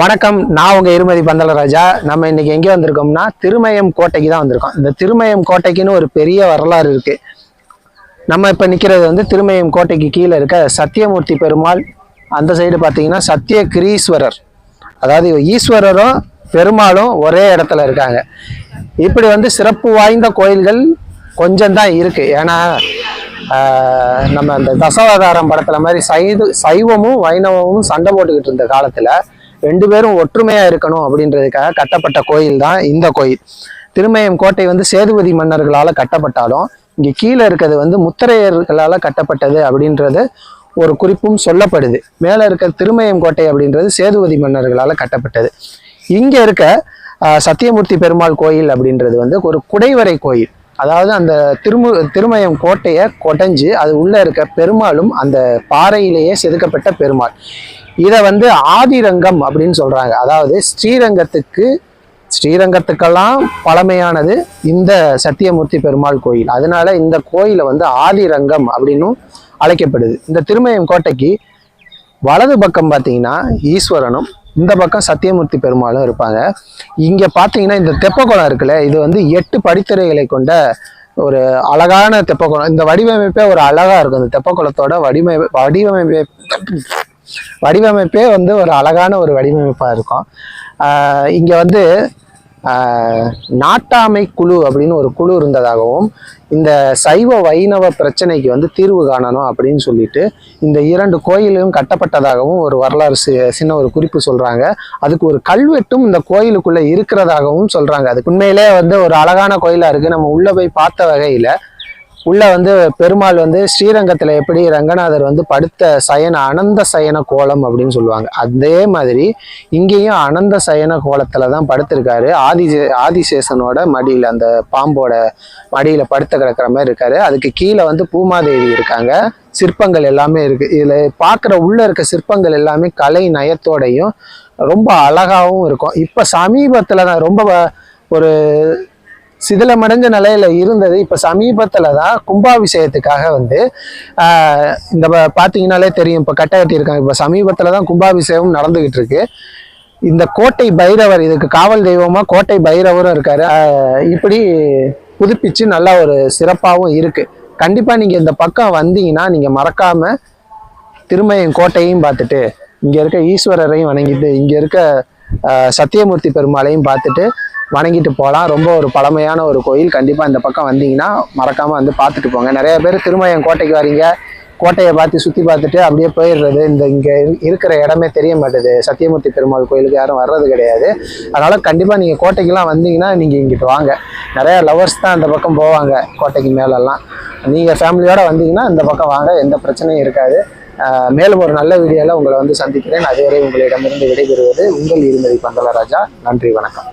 வணக்கம் நான் உங்கள் இருமதி பந்தலராஜா நம்ம இன்னைக்கு எங்கே வந்திருக்கோம்னா திருமயம் கோட்டைக்கு தான் வந்திருக்கோம். இந்த திருமயம் கோட்டைக்குன்னு ஒரு பெரிய வரலாறு இருக்கு. நம்ம இப்போ நிற்கிறது வந்து திருமயம் கோட்டைக்கு கீழே இருக்க சத்தியமூர்த்தி பெருமாள். அந்த சைடு பார்த்தீங்கன்னா சத்திய கிரீஸ்வரர் அதாவது ஈஸ்வரரும் பெருமாளும் ஒரே இடத்துல இருக்காங்க. இப்படி வந்து சிறப்பு வாய்ந்த கோயில்கள் கொஞ்சம் தான் இருக்குது ஏன்னா நம்ம அந்த தசாவதாரம் படத்துல மாதிரி சைது சைவமும் வைணவமும் சண்டை போட்டுக்கிட்டு இருந்த காலத்துல ரெண்டு பேரும் ஒற்றுமையா இருக்கணும் அப்படின்றதுக்காக கட்டப்பட்ட கோயில் தான் இந்த கோயில். திருமயம் கோட்டை வந்து சேதுபதி மன்னர்களால கட்டப்பட்டாலும் இங்க கீழே இருக்கிறது வந்து முத்திரையர்களால கட்டப்பட்டது அப்படின்றது ஒரு குறிப்பும் சொல்லப்படுது. மேல இருக்க திருமயம் கோட்டை அப்படின்றது சேதுபதி மன்னர்களால கட்டப்பட்டது. இங்க இருக்க சத்தியமூர்த்தி பெருமாள் கோயில் அப்படின்றது வந்து ஒரு குடைவரை கோயில். அதாவது அந்த திருமு திருமயம் கோட்டையை கொடைஞ்சு அது உள்ளே இருக்க பெருமாளும் அந்த பாறையிலேயே செதுக்கப்பட்ட பெருமாள். இதை வந்து ஆதிரங்கம் அப்படின்னு சொல்கிறாங்க அதாவது ஸ்ரீரங்கத்துக்கு ஸ்ரீரங்கத்துக்கெல்லாம் பழமையானது இந்த சத்தியமூர்த்தி பெருமாள் கோயில். அதனால இந்த கோயிலை வந்து ஆதிரங்கம் அப்படின்னும் அழைக்கப்படுது. இந்த திருமயம் கோட்டைக்கு வலது பக்கம் பார்த்தீங்கன்னா ஈஸ்வரனும் இந்த பக்கம் சத்தியமூர்த்தி பெருமாளும் இருப்பாங்க. இங்கே பார்த்தீங்கன்னா இந்த தெப்பக்குளம் இருக்குல்ல இது வந்து எட்டு படித்துறைகளை கொண்ட ஒரு அழகான தெப்பக்குளம். இந்த வடிவமைப்பே ஒரு அழகாக இருக்கும். இந்த தெப்பக்குளத்தோட வடிவமைப்பு வடிவமைப்பே வடிவமைப்பே வந்து ஒரு அழகான ஒரு வடிவமைப்பாக இருக்கும். இங்கே வந்து நாட்டாமை குழு அப்படின்னு ஒரு குழு இருந்ததாகவும் இந்த சைவ வைணவ பிரச்சனைக்கு வந்து தீர்வு காணணும் அப்படின்னு சொல்லிட்டு இந்த இரண்டு கோயிலும் கட்டப்பட்டதாகவும் ஒரு வரலாறு சி- சின்ன ஒரு குறிப்பு சொல்றாங்க. அதுக்கு ஒரு கல்வெட்டும் இந்த கோயிலுக்குள்ள இருக்கிறதாகவும் சொல்றாங்க. அதுக்கு உண்மையிலே வந்து ஒரு அழகான கோயிலா இருக்கு. நம்ம உள்ள போய் பார்த்த வகையில உள்ள வந்து பெருமாள் வந்து ஸ்ரீரங்கத்துல எப்படி ரங்கநாதர் வந்து படுத்த சயன அனந்த சயன கோலம் அப்படின்னு சொல்லுவாங்க. அதே மாதிரி இங்கேயும் அனந்த சயன கோலத்துல தான் படுத்திருக்காரு. ஆதி ஆதிசேஷனோட மடியில அந்த பாம்போட மடியில படுத்து கிடக்கிற மாதிரி இருக்காரு. அதுக்கு கீழே வந்து பூமாதேவி இருக்காங்க. சிற்பங்கள் எல்லாமே இருக்கு. இதுல பார்க்குற உள்ள இருக்க சிற்பங்கள் எல்லாமே கலை நயத்தோடையும் ரொம்ப அழகாகவும் இருக்கும். இப்போ சமீபத்தில் தான் ரொம்ப ஒரு சிதிலமடைஞ்ச நிலையில இருந்தது. இப்ப சமீபத்துல தான் கும்பாபிஷேகத்துக்காக வந்து இந்த பார்த்தீங்கன்னாலே பாத்தீங்கன்னாலே தெரியும். இப்ப கட்டை கட்டியிருக்காங்க இப்ப சமீபத்துல தான் கும்பாபிஷேகம் நடந்துகிட்டு இருக்கு இந்த கோட்டை பைரவர் இதுக்கு காவல் தெய்வமா கோட்டை பைரவரும் இருக்காரு. இப்படி புதுப்பிச்சு நல்லா ஒரு சிறப்பாகவும் இருக்கு. கண்டிப்பா நீங்க இந்த பக்கம் வந்தீங்கன்னா நீங்க மறக்காம திருமயம் கோட்டையும் பார்த்துட்டு இங்க இருக்க ஈஸ்வரரையும் வணங்கிட்டு இங்க இருக்க சத்தியமூர்த்தி பெருமாளையும் பார்த்துட்டு வணங்கிட்டு போகலாம். ரொம்ப ஒரு பழமையான ஒரு கோயில். கண்டிப்பாக இந்த பக்கம் வந்தீங்கன்னா மறக்காமல் வந்து பார்த்துட்டு போங்க. நிறைய பேர் திருமயம் கோட்டைக்கு வரீங்க. கோட்டையை பார்த்து சுற்றி பார்த்துட்டு அப்படியே போயிடுறது இந்த இங்கே இருக்கிற இடமே தெரிய மாட்டுது. சத்தியமூர்த்தி பெருமாள் கோயிலுக்கு யாரும் வர்றது கிடையாது. அதனால் கண்டிப்பாக நீங்கள் கோட்டைக்கெலாம் வந்தீங்கன்னா நீங்கள் இங்கிட்டு வாங்க. நிறையா லவர்ஸ் தான் அந்த பக்கம் போவாங்க கோட்டைக்கு மேலெல்லாம். நீங்கள் ஃபேமிலியோடு வந்தீங்கன்னா இந்த பக்கம் வாங்க. எந்த பிரச்சனையும் இருக்காது. மேலும் ஒரு நல்ல வீடியோவில் உங்களை வந்து சந்திக்கிறேன். அதுவரை உங்களிடமிருந்து விடைபெறுவது உங்கள் இருமதி பந்தலராஜா நன்றி வணக்கம்.